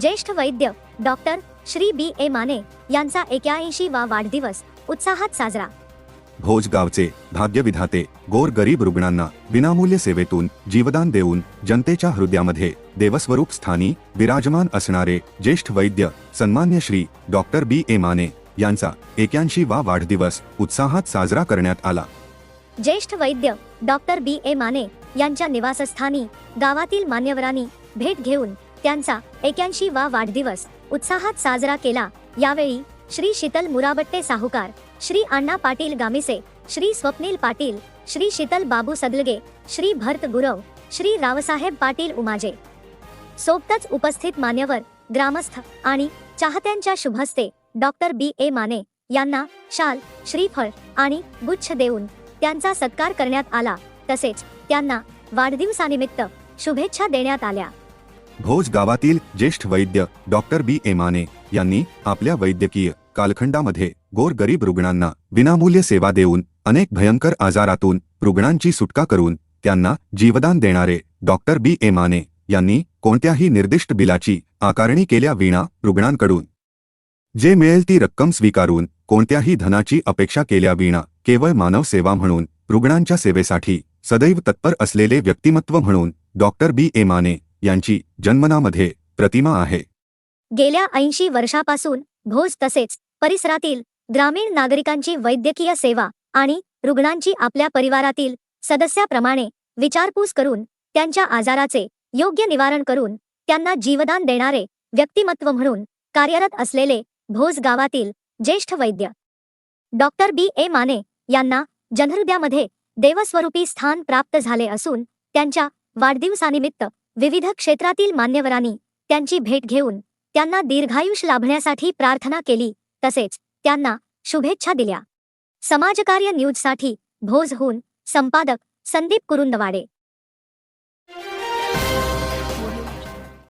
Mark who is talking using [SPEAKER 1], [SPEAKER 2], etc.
[SPEAKER 1] ज्येष्ठ वैद्य doctor Shri B A Mane यांचा एक्याऐंशी वा वाढदिवस उत्साहात साजरा.
[SPEAKER 2] भोजगावचे भाग्यविधाते गोर गरीब रुग्णांना विनामूल्य सेवेतून जीवदान देऊन जनतेच्या हृदयामध्ये देवस्वरूप स्थानी विराजमान असणारे ज्येष्ठ वैद्य सन्मान्य Shri doctor B A Mane यांचा एक्याऐंशी वा वाढदिवस उत्साहात साजरा करण्यात आला.
[SPEAKER 1] ज्येष्ठ वैद्य डॉक्टर बी ए माने यांच्या निवासस्थानी गावातील मान्यवरांनी भेट घेऊन त्यांचा एक्याऐंशी वा वाढदिवस उत्साहात साजरा केला. यावेळी श्री शीतल मुराबट्टे साहूकार श्री अण्णा पाटील गामिसे श्री स्वप्नील पाटील श्री शीतल बाबू सदलगे श्री भरत गुरव श्री रावसाहेब पाटील उमाजे. सोबतच उपस्थित मान्यवर ग्रामस्थ आणि चाहत्यांच्या शुभस्ते डॉक्टर बी ए माने यांना शाल श्रीफळ आणि गुच्छ देऊन त्यांचा सत्कार करण्यात आला. तसेच त्यांना वाढदिवसानिमित्त शुभेच्छा देण्यात आल्या.
[SPEAKER 2] भोज गावातील ज्येष्ठ वैद्य डॉक्टर बी. एमाने यांनी आपल्या वैद्यकीय कालखंडामध्ये गोर गरीब रुग्णांना विनामूल्य सेवा देऊन अनेक भयंकर आजारातून रुग्णांची सुटका करून त्यांना जीवदान देणारे डॉक्टर बी. ए. माने यांनी कोणत्याही निर्दिष्ट बिलाची आकारणी केल्या विना रुग्णांकडून जे मिळेल ती रक्कम स्वीकारून कोणत्याही धनाची अपेक्षा केल्या विना केवळ मानव सेवा म्हणून रुग्णांच्या सेवेसाठी सदैव तत्पर असलेले व्यक्तिमत्व म्हणून डॉक्टर बी. ए. माने यांची जन्मनामध्ये प्रतिमा आहे.
[SPEAKER 1] गेल्या ऐंशी वर्षापासून भोज तसेच परिसरातील ग्रामीण नागरिकांची वैद्यकीय सेवा आणि रुग्णांची आपल्या परिवारातील सदस्याप्रमाणे विचारपूस करून त्यांच्या आजाराचे योग्य निवारण करून त्यांना जीवदान देणारे व्यक्तिमत्व म्हणून कार्यरत असलेले भोज गावातील ज्येष्ठ वैद्य. Doctor B. ए. माने यांना जनहृदयामध्ये देवस्वरूपी स्थान प्राप्त झाले असून त्यांच्या वाढदिवसानिमित्त विविध क्षेत्रातील मान्यवरांनी त्यांची भेट घेऊन त्यांना दीर्घायुष लाभण्यासाठी प्रार्थना केली तसेच त्यांना शुभेच्छा दिल्या. समाजकार्य न्यूजसाठी भोजहून संपादक संदीप कुरुंदवाडे.